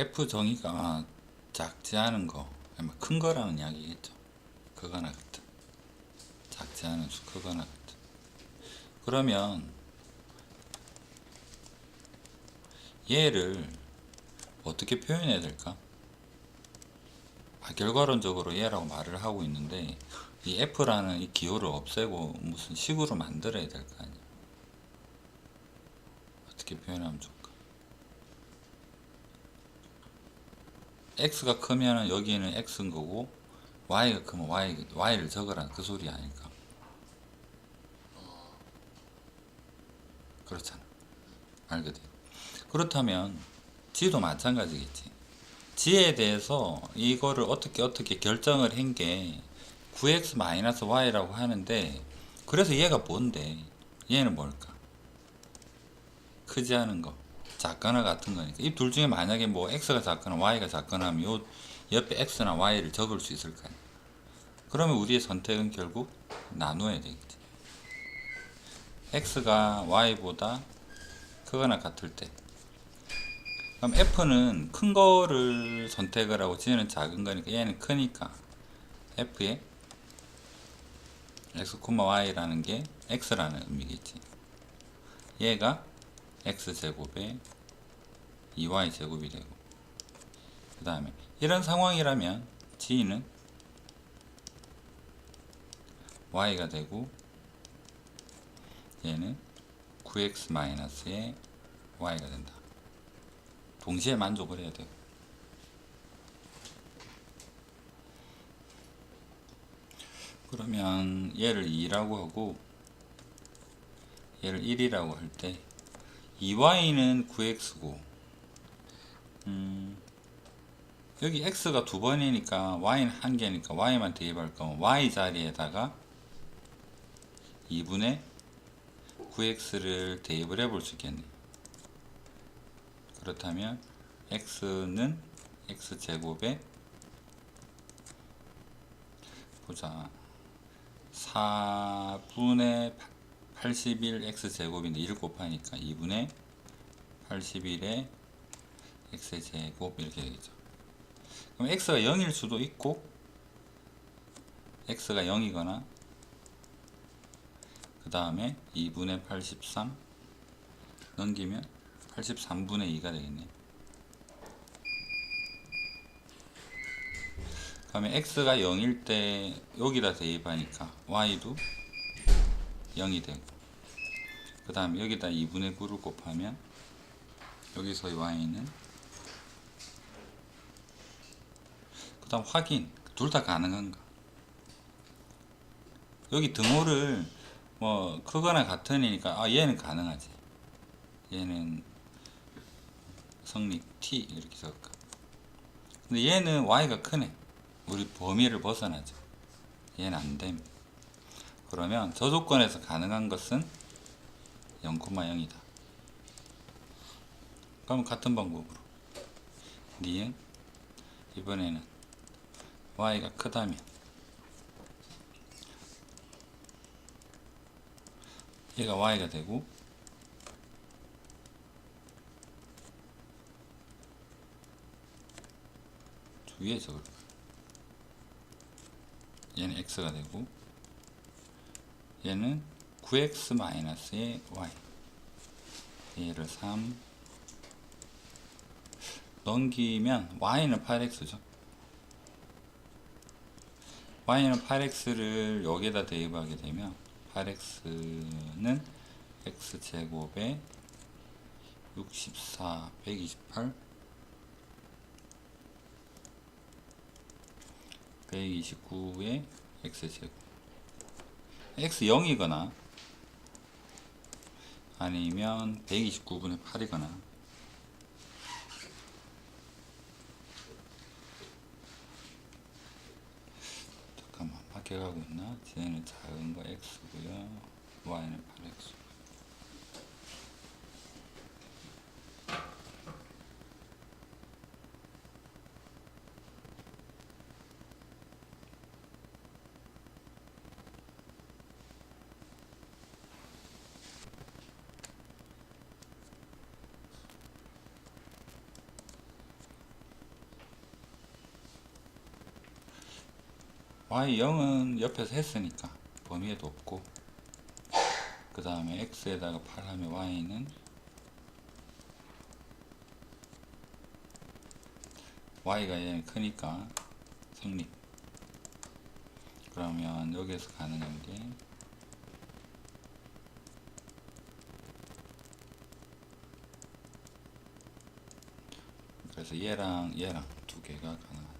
F 정의가 작지 않은 거, 큰 거라는 이야기겠죠. 크거나 같은. 작지 않은 수, 크거나 같은. 그러면 얘를 어떻게 표현해야 될까? 아, 결과론적으로 얘라고 말을 하고 있는데 이 F라는 이 기호를 없애고 무슨 식으로 만들어야 될 거 아니야. 어떻게 표현하면 좋을까? X가 크면은 여기에는 x인 거고 y가 크면 y, y를 적으라는 그 소리 아닐까? 그렇잖아. 알거든. 그렇다면 지도 마찬가지겠지. 지에 대해서 이거를 어떻게 어떻게 결정을 한 게 9x-y라고 하는데 그래서 얘가 뭔데? 얘는 뭘까? 크지 않은 거. 작거나 같은 거니까. 이 둘 중에 만약에 뭐 x가 작거나 y가 작거나 하면 요 옆에 x나 y를 적을 수 있을 거 아니야 그러면 우리의 선택은 결국 나누어야 되겠지. X가 y보다 크거나 같을 때. 그럼 f는 큰 거를 선택을 하고 g는 작은 거니까 얘는 크니까 f에 x, y라는 게 x라는 의미겠지. 얘가 x제곱에 2y 제곱이 되고 그 다음에 이런 상황이라면 g는 y가 되고 얘는 9x 마이너스의 y가 된다. 동시에 만족을 해야 돼요. 그러면 얘를 2라고 하고 얘를 1이라고 할 때 2y는 9x고 음, 여기 x가 두 번이니까 y는 한 개니까 y만 대입할 거면 y 자리에다가 2분의 9x를 대입을 해볼 수 있겠네. 그렇다면 x는 x제곱에 보자 4분의 81 x제곱인데 1 곱하니까 2분의 81의 x제곱 이렇게 되겠죠. 그럼 x가 0일 수도 있고 x가 0이거나 그 다음에 2분의 83 넘기면 83분의 2가 되겠네. 그러면 x가 0일 때 여기다 대입하니까 y도 0이 되고 그 다음에 여기다 2분의 9를 곱하면 여기서 y는 그 다음 확인. 둘 다 가능한가 여기 등호를 뭐 크거나 같으니까 아 얘는 가능하지. 얘는 성립 t 이렇게 적을까 근데 얘는 y가 크네. 우리 범위를 벗어나죠. 얘는 안됩니다 그러면 저 조건에서 가능한 것은 0,0이다. 그럼 같은 방법으로 니은 이번에는 y가 크다면 얘가 y가 되고 위에 적을 거야. 얘는 x가 되고 얘는 9x 마이너스의 y 얘를 3 넘기면 y는 8x죠. y는 8x를 여기에다 대입하게 되면 8x는 x제곱에 64 128 129의 x제곱. x 0이거나 아니면 129분의 8이거나. 잠깐만 바뀌어가고 있나? 쟤는 작은 거 x고요. Y는 8x y 0은 옆에서 했으니까 범위에도 없고 그 다음에 x에다가 8 하면 y는 y가 크니까 성립 그러면 여기에서 가능한 게 그래서 얘랑 얘랑 두 개가 가능하다